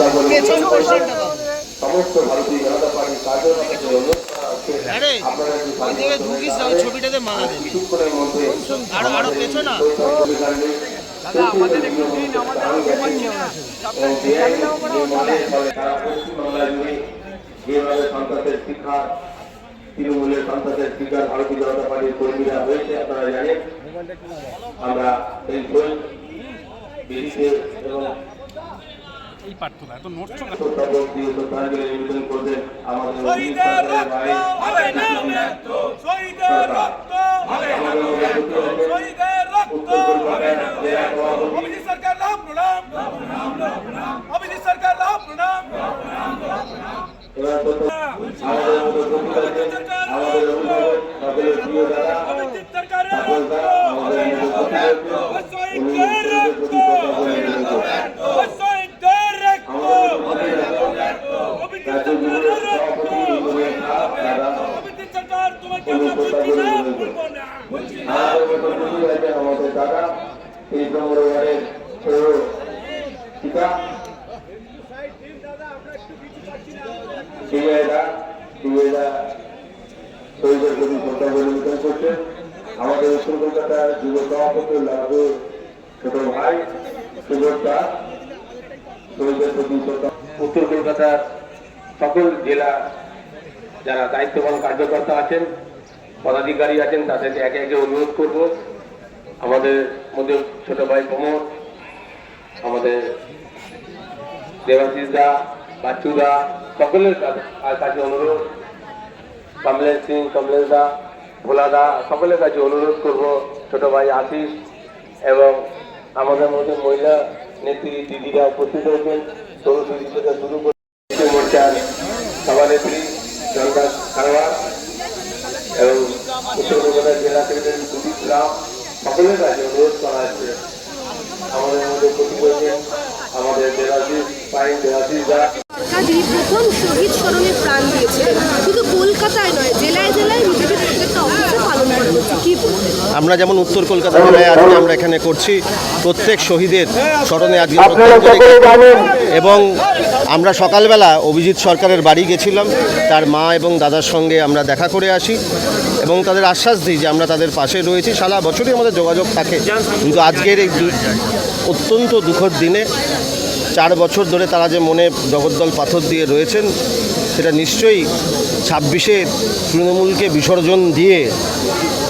শ্রদ্ধা করে। সমস্ত ভারতীয় জনতা পার্টির কার্যকর্তাকে অনুরোধ করা হচ্ছে আপনারা কিছুক্ষণের মধ্যে আমাদের একটু দিন আমাদের যেভাবে সন্ত্রাসের তৃণমূলের সন্ত্রাসের শিকার ভারতীয় জনতা পার্টির কর্মীরা হয়েছে আপনারা জানেন। আমরা এই শহীদ এবং এই পারতো না। এত নড়ছো না শ্রদ্ধাবোধ দিয়ে শ্রদ্ধাঞ্জলি নিবেদন করবেন আমাদের অভিজিৎ শহীদের সরকারের ভাই রক্ত হবে না ব্যর্থ শহীদের রক্ত হবে না ব্যর্থ শহীদের রক্ত হবে না ব্যর্থ অভিজিৎ সরকার রাম প্রণাম অভিজিৎ সরকার রাম প্রণাম এবার প্রথম আমাদের মতো প্রতিকার আমাদের অভিভাবক সকলের প্রিয় দাদা অভিজিৎ সরকারের সকল রক্ত দাদা হবে আমাদের না মতো ব্যর্থ প্রতিকার উনি শহীদের শহীদের প্রতি কত বলে শহীদের রক্ত অভিজিৎ সরকারের রক্ত অভিজিৎ সরকার তোমাকে আমরা ভুলছি না ভুলবো না আমাদের মতো প্রতিকার আছেন আমাদের দাদা এই নম্বরের ষোলো টিকা বিজয়দা বিজয়দা আমাদের উত্তর কলকাতার যুব সভাপতি লাভু ছোট ভাই সুবোধ দাস উত্তর কলকাতার সকল জেলা যারা দায়িত্ববান কার্যকর্তা আছেন, পদাধিকারী আছেন, তাদেরকে একে একে অনুরোধ করব। আমাদের মধ্যে ছোট ভাই প্রমোদ, আমাদের দেবাশিস দা, বাচ্চু দা, সকলের কাছে- অনুরোধ। কমলেশ সিং, কমলেশ দা, ভোলা দা, সকলের কাছে অনুরোধ করব ছোট ভাই আশিস এবং আমাদের মধ্যে মহিলা নেত্রী দিদিরা উপস্থিত হয়েছেন তরু দিদি থেকে শুরু করে মোর্চার সভানেত্রী এবং উত্তর কলকাতা জেলা সেক্রেটারি সুদীপ রাম সকলের কাছে অনুরোধ করা আছে আমাদের মধ্যে উপস্থিত আমাদের দেবাশিস, পাইন দেবাশিস দা প্রথম শহীদ স্মরণে প্রাণ দিয়েছিলেন, শুধু কলকাতায় নয়, জেলায় জেলায় আমরা যেমন উত্তর কলকাতা জেলায় আজকে আমরা এখানে করছি। প্রত্যেক শহীদের স্মরণে আজকে এবং আমরা সকালবেলা অভিজিৎ সরকারের বাড়ি গেছিলাম। তার মা এবং দাদার সঙ্গে আমরা দেখা করে আসি এবং তাদের আশ্বাস দিই যে আমরা তাদের পাশে রয়েছি। সারা বছরই আমাদের যোগাযোগ থাকে। কিন্তু আজকের এই অত্যন্ত দুঃখদ দিনে চার বছর ধরে তারা যে মনে জগদ্দল পাথর দিয়ে রয়েছেন সেটা নিশ্চয়ই ছাব্বিশে তৃণমূলকে বিসর্জন দিয়ে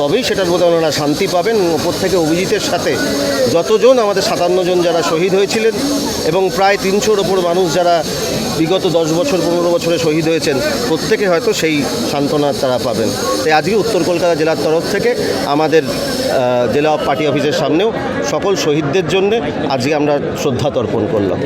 তবেই সেটার বোধ ওনারা শান্তি পাবেন। ওপর থেকে অভিজিতের সাথে যতজন, আমাদের সাতান্ন জন যারা শহীদ হয়েছিলেন এবং প্রায় তিনশোর ওপর মানুষ যারা বিগত দশ বছর, পনেরো বছরে শহীদ হয়েছেন, প্রত্যেকে হয়তো সেই সান্ত্বনা তারা পাবেন। তাই আজকে উত্তর কলকাতা জেলার তরফ থেকে আমাদের জেলা পার্টি অফিসের সামনেও সকল শহীদদের জন্য আজকে আমরা শ্রদ্ধা তর্পণ করলাম।